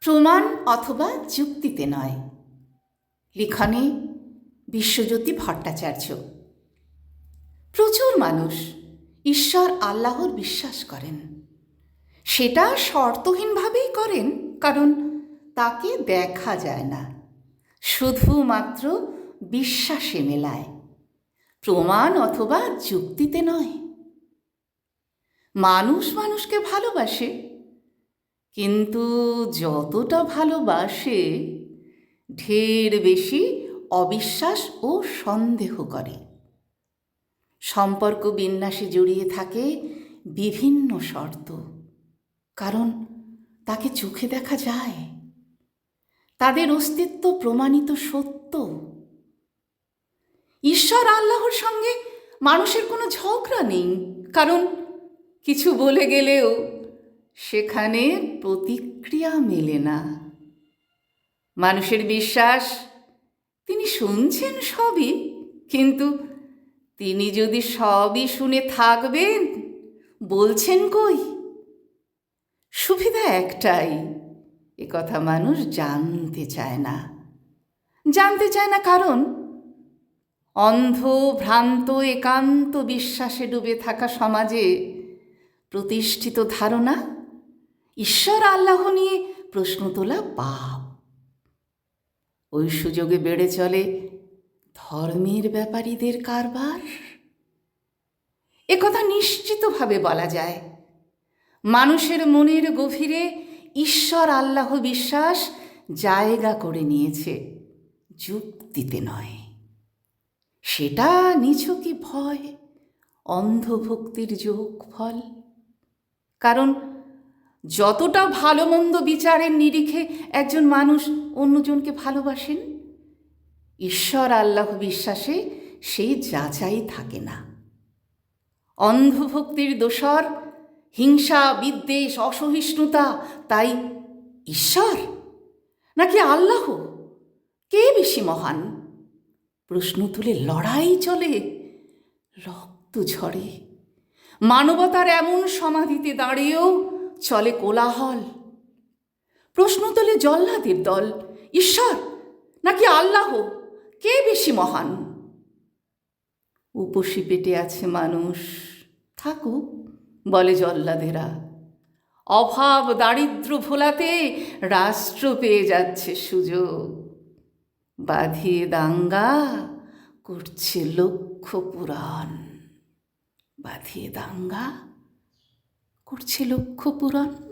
প্রমাণ অথবা যুক্তিতে নয়। লিখনে বিশ্বজ্যোতি ভট্টাচার্য। প্রচুর মানুষ ঈশ্বর আল্লাহর বিশ্বাস করেন। সেটা শর্তহীনভাবেই করেন, কারণ তাকে দেখা যায় না। শুধুমাত্র বিশ্বাসে মেলায়। প্রমাণ অথবা যুক্তিতে নয়। মানুষ মানুষকে ভালোবাসে কিন্তু যতটা ভালোবাসে, ঢের বেশি অবিশ্বাস ও সন্দেহ করে। সম্পর্ক বিন্যাসে জড়িয়ে থাকে বিভিন্ন শর্ত, কারণ তাকে চোখে দেখা যায়। তাদের অস্তিত্ব প্রমাণিত সত্য। ঈশ্বর আল্লাহর সঙ্গে মানুষের কোনো ঝগড়া নেই, কারণ কিছু বলে গেলেও সেখানে প্রতিক্রিয়া মেলে না। মানুষের বিশ্বাস, তিনি শুনছেন সবই, কিন্তু তিনি যদি সবই শুনে থাকবেন, বলছেন কই? সুবিধা একটাই, এ কথা মানুষ জানতে চায় না। জানতে চায় না কারণ, অন্ধ, ভ্রান্ত, একান্ত বিশ্বাসে ডুবে থাকা সমাজে প্রতিষ্ঠিত ধারণা ঈশ্বর আল্লাহ নিয়ে প্রশ্ন তোলা পাপ। ওই সুযোগে বেড়ে চলে ধর্মের ব্যাপারীদের কারবার। একথা নিশ্চিতভাবে বলা যায়। মানুষের মনের গভীরে ঈশ্বর আল্লাহ বিশ্বাস জায়গা করে নিয়েছে, যুক্তিতে নয়। সেটা নিছকই ভয়, অন্ধভক্তির যোগ ফল কারণ যতটা ভালো মন্দ বিচারের নিরিখে একজন মানুষ অন্যজনকে ভালোবাসেন? ঈশ্বর আল্লাহ বিশ্বাসে সেই যাচাই থাকে না। অন্ধভক্তির দোসর হিংসা, বিদ্বেষ, অসহিষ্ণুতা, তাই ঈশ্বর? নাকি আল্লাহ? কে বেশি মহান? প্রশ্ন তুলে লড়াই চলে, রক্ত ঝরে। মানবতার এমন সমাধিতে দাঁড়িয়েও চলে কোলাহল। প্রশ্ন তোলে জল্লাদের দল, ঈশ্বর, নাকি আল্লাহ? কে বেশি মহান? উপসী পেটে আছে মানুষ, থাকুক, বলে জল্লাদেরা। অভাব দারিদ্র ভোলাতে রাষ্ট্র পেয়ে যাচ্ছে সুযোগ। বাঁধিয়ে দাঙ্গা করছে লক্ষ্য পুরাণ। বাঁধিয়ে দাঙ্গা করছে লক্ষ্য পুরাণ।